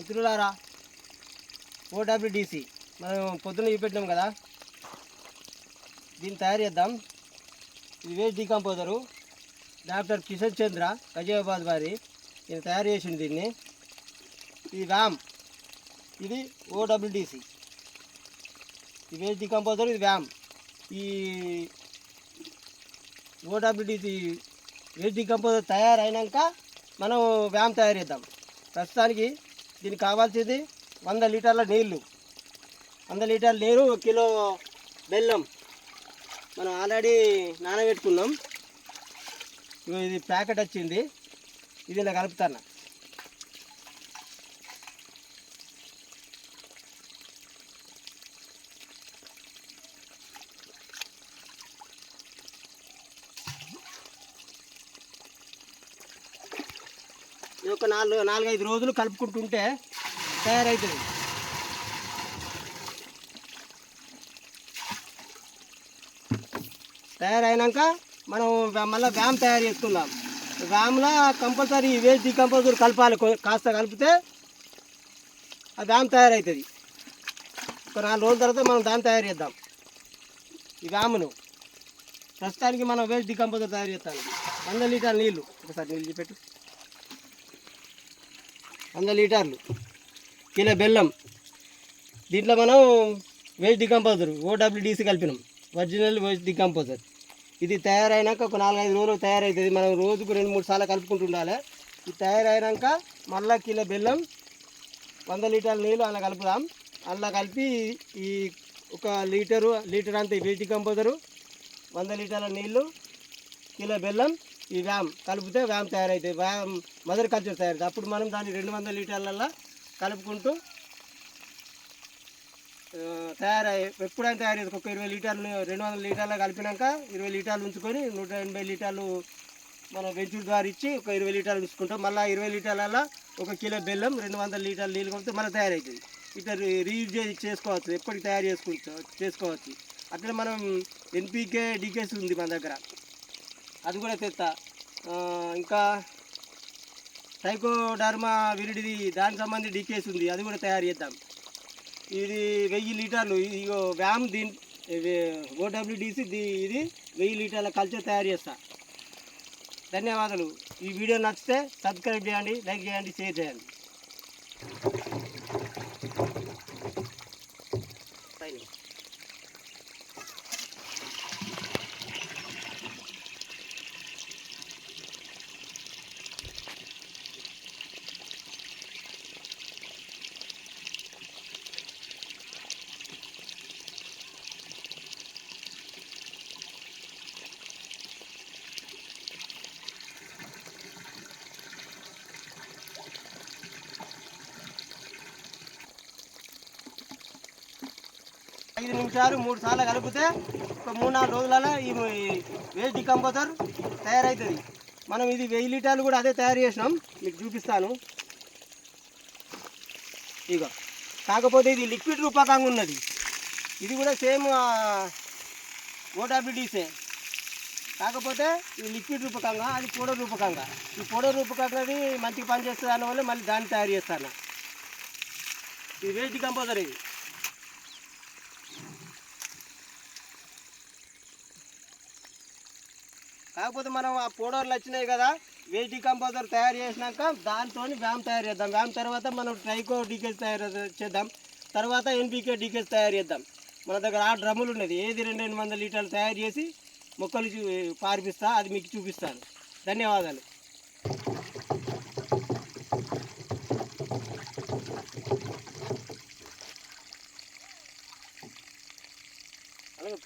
మిత్రులారా ఓడబ్ల్యూడిసి మనం పొద్దున్న చూపెట్టినాం కదా? దీన్ని తయారు చేద్దాం. ఇది waste decomposer. Doctor Kishan Chandra Ghaziabad వారి నేను తయారు చేసింది దీన్ని. ఇది వ్యామ్. ఇది ఓడబ్ల్యూడిసి ఈ వేస్ట్ డీకంపోజర్ ఇది వ్యామ్. ఈ ఓడబ్ల్యూడిసి వేస్ట్ డీకంపోజర్ తయారైనాక మనం వ్యామ్ తయారు చేద్దాం. ప్రస్తుతానికి దీనికి కావాల్సింది వంద లీటర్ల నీళ్ళు వంద లీటర్ల నీరు ఒక కిలో బెల్లం. మనం ఆల్రెడీ నానబెట్టుకున్నాం. ఇది ప్యాకెట్ వచ్చింది. ఇది ఇలా కలుపుతాను? ఒక నాలుగు నాలుగైదు రోజులు కలుపుకుంటుంటే తయారవుతుంది తయారైనాక మనం మళ్ళీ వ్యామ్ తయారు చేసుకుందాం వ్యామ్లో కంపల్సరీ వేస్ట్ డికంపోజర్ కలపాలి కాస్త కలిపితే ఆ వ్యామ్ తయారవుతుంది ఒక నాలుగు రోజుల తర్వాత మనం దాన్ని తయారు చేద్దాం. ఈ వ్యామును. ప్రస్తుతానికి మనం వేస్ట్ డికంపోజర్ తయారు చేస్తాం వంద లీటర్ నీళ్ళు ఒకసారి నీళ్ళు పెట్టు. వంద లీటర్లు. కిలో బెల్లం. దీంట్లో మనం వేస్ట్ డికంపోజర్ ఓడబ్ల్యూడిసి కలిపినాం. ఒరిజినల్ వేస్ట్ డికంపోజర్ ఇది తయారైనాక ఒక నాలుగైదు రోజులు తయారవుతుంది మనం రోజుకు రెండు మూడు సార్లు కలుపుకుంటూ ఉండాలి ఇది తయారైనాక మళ్ళా కిలో బెల్లం వంద లీటర్ల నీళ్ళు అలా కలుపుదాం. అలా కలిపి ఈ ఒక లీటరు లీటర్ అంత వేస్ట్ డికంపోజరు వంద లీటర్ల నీళ్ళు కిలో బెల్లం ఈ వ్యామ్ కలిపితే వ్యామ్ తయారవుతాయి వ్యామ్ మదర్ కల్చర్ తయారవుతుంది అప్పుడు మనం దాన్ని రెండు వందల లీటర్లలో కలుపుకుంటూ తయారై ఎప్పుడైనా తయారయ్యేది ఒక ఇరవై లీటర్లు రెండు వందల లీటర్లు కలిపినాక ఇరవై లీటర్లు ఉంచుకొని నూట ఎనభై లీటర్లు మనం వెంచూర్ ద్వారా ఇచ్చి ఒక ఇరవై లీటర్లు ఉంచుకుంటాం. మళ్ళీ ఇరవై లీటర్లలో ఒక కిలో బెల్లం రెండు వందల లీటర్లు నీళ్ళు కొడితే మళ్ళీ తయారవుతుంది ఇట్లా రీయూజ్ చేసి చేసుకోవచ్చు. ఎప్పటికి తయారు చేసుకుంటా చేసుకోవచ్చు. అట్లా మనం ఎన్పీకే డీకేసి ఉంది మన దగ్గర. అది కూడా తెస్తా. ఇంకా సైకోడర్మా విరిడిది దానికి సంబంధించి డీకేస్ ఉంది అది కూడా తయారు చేద్దాం. ఇది వెయ్యి లీటర్లు ఇదిగో వ్యామ్ దీని ఓడబ్ల్యూడిసి ఇది వెయ్యి లీటర్ల కల్చర్ తయారు చేస్తా. ధన్యవాదాలు. ఈ వీడియో నచ్చితే సబ్స్క్రైబ్ చేయండి లైక్ చేయండి షేర్ చేయండి. ఐదు నిమిషాలు మూడు సార్లు కలిపితే ఒక మూడు నాలుగు రోజులలో ఈ వేస్ట్ డికంపోజర్ తయారవుతుంది మనం ఇది వెయ్యి లీటర్లు కూడా అదే తయారు చేసినాం. మీకు చూపిస్తాను. ఇగో. కాకపోతే ఇది లిక్విడ్ రూపకంగా ఉన్నది. ఇది కూడా సేమ్ ఓడబ్ల్యూడీసే కాకపోతే ఈ లిక్విడ్ రూపకంగా అది పొడ రూపకంగా. ఈ పొడ రూపకంగాది మంచిగా పనిచేస్తుంది అన్న వల్ల మళ్ళీ దాన్ని తయారు చేస్తాను ఇది వేస్ట్ డికంపోజర్ ఇది. కాకపోతే మనం ఆ పౌడర్లు వచ్చినాయి కదా వేస్ట్ కంపోజర్ తయారు చేసినాక దాంతో వ్యామ్ తయారు చేద్దాం. వ్యామ్ తర్వాత మనం ట్రైకో డీకేజ్ తయారు చేద్దాం. తర్వాత ఎన్పికే డీకేజ్ తయారు చేద్దాం. మన దగ్గర ఆ డ్రమ్ములు ఉన్నది. ఏది రెండు రెండు వందల లీటర్లు తయారు చేసి మొక్కలు చూ పారిపిస్తా అది మీకు చూపిస్తాను. ధన్యవాదాలు. అలాగే